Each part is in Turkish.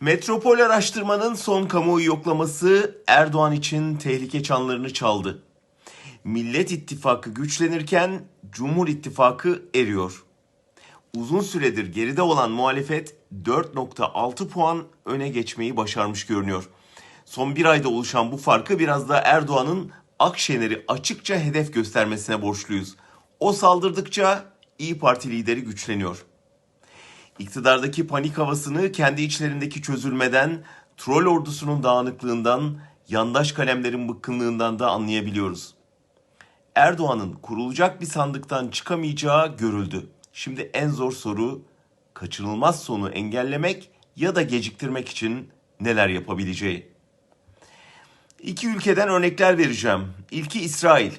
Metropol araştırmanın son kamuoyu yoklaması Erdoğan için tehlike çanlarını çaldı. Millet İttifakı güçlenirken Cumhur İttifakı eriyor. Uzun süredir geride olan muhalefet 4.6 puan öne geçmeyi başarmış görünüyor. Son bir ayda oluşan bu farkı biraz da Erdoğan'ın Akşener'i açıkça hedef göstermesine borçluyuz. O saldırdıkça İyi Parti lideri güçleniyor. İktidardaki panik havasını kendi içlerindeki çözülmeden, troll ordusunun dağınıklığından, yandaş kalemlerin bıkkınlığından da anlayabiliyoruz. Erdoğan'ın kurulacak bir sandıktan çıkamayacağı görüldü. Şimdi en zor soru kaçınılmaz sonu engellemek ya da geciktirmek için neler yapabileceği. İki ülkeden örnekler vereceğim. İlki İsrail.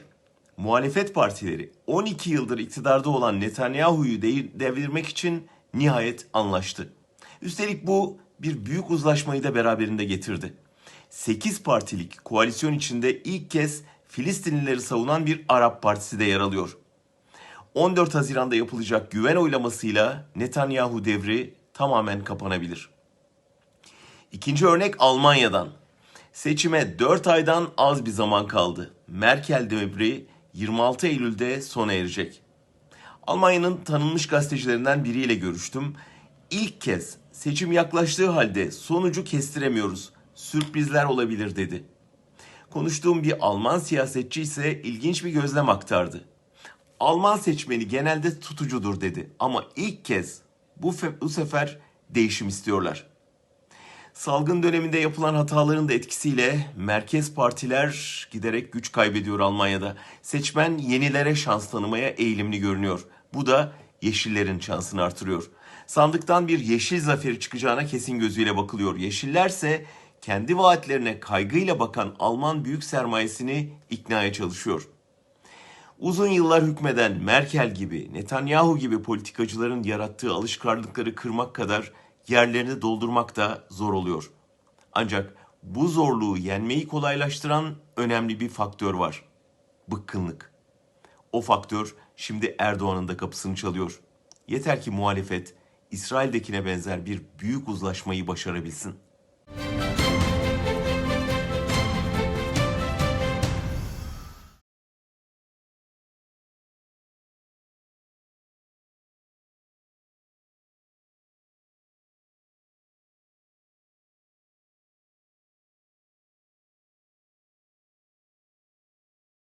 Muhalefet partileri 12 yıldır iktidarda olan Netanyahu'yu de- devirmek için nihayet anlaştı. Üstelik bu bir büyük uzlaşmayı da beraberinde getirdi. 8 partilik koalisyon içinde ilk kez Filistinlileri savunan bir Arap partisi de yer alıyor. 14 Haziran'da yapılacak güven oylamasıyla Netanyahu devri tamamen kapanabilir. İkinci örnek Almanya'dan. Seçime 4 aydan az bir zaman kaldı. Merkel devri 26 Eylül'de sona erecek. Almanya'nın tanınmış gazetecilerinden biriyle görüştüm. İlk kez seçim yaklaştığı halde sonucu kestiremiyoruz. Sürprizler olabilir dedi. Konuştuğum bir Alman siyasetçi ise ilginç bir gözlem aktardı. Alman seçmeni genelde tutucudur dedi ama ilk kez bu, bu sefer değişim istiyorlar. Salgın döneminde yapılan hataların da etkisiyle merkez partiler giderek güç kaybediyor Almanya'da. Seçmen yenilere şans tanımaya eğilimli görünüyor. Bu da yeşillerin şansını artırıyor. Sandıktan bir yeşil zaferi çıkacağına kesin gözüyle bakılıyor. Yeşillerse kendi vaatlerine kaygıyla bakan Alman büyük sermayesini iknaya çalışıyor. Uzun yıllar hükmeden Merkel gibi, Netanyahu gibi politikacıların yarattığı alışkanlıkları kırmak kadar yerlerini doldurmak da zor oluyor. Ancak bu zorluğu yenmeyi kolaylaştıran önemli bir faktör var. Bıkkınlık. O faktör şimdi Erdoğan'ın da kapısını çalıyor. Yeter ki muhalefet İsrail'dekine benzer bir büyük uzlaşmayı başarabilsin.